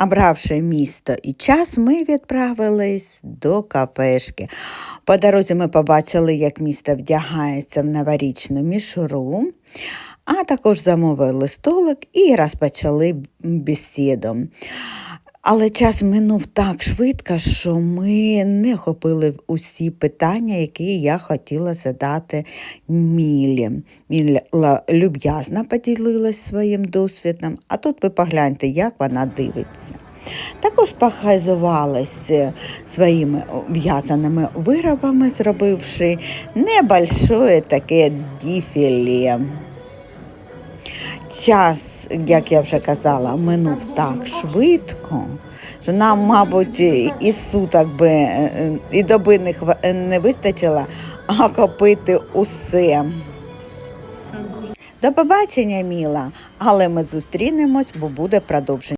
Обравши місто і час, ми відправились до кафешки. По дорозі ми побачили, як місто вдягається в новорічну мішуру, а також замовили столик і розпочали бесіду. Але час минув так швидко, що ми не охопили усі питання, які я хотіла задати Мілі. Міла люб'язно поділилась своїм досвідом, а тут ви погляньте, як вона дивиться. Також похайзувалась своїми в'язаними виробами, зробивши небольшое таке діфіле. Час, як я вже казала, минув так швидко, що нам, мабуть, і суток би і доби не, вистачило, вистачило охопити усе. До побачення, Міла, але ми зустрінемось, бо буде продовження.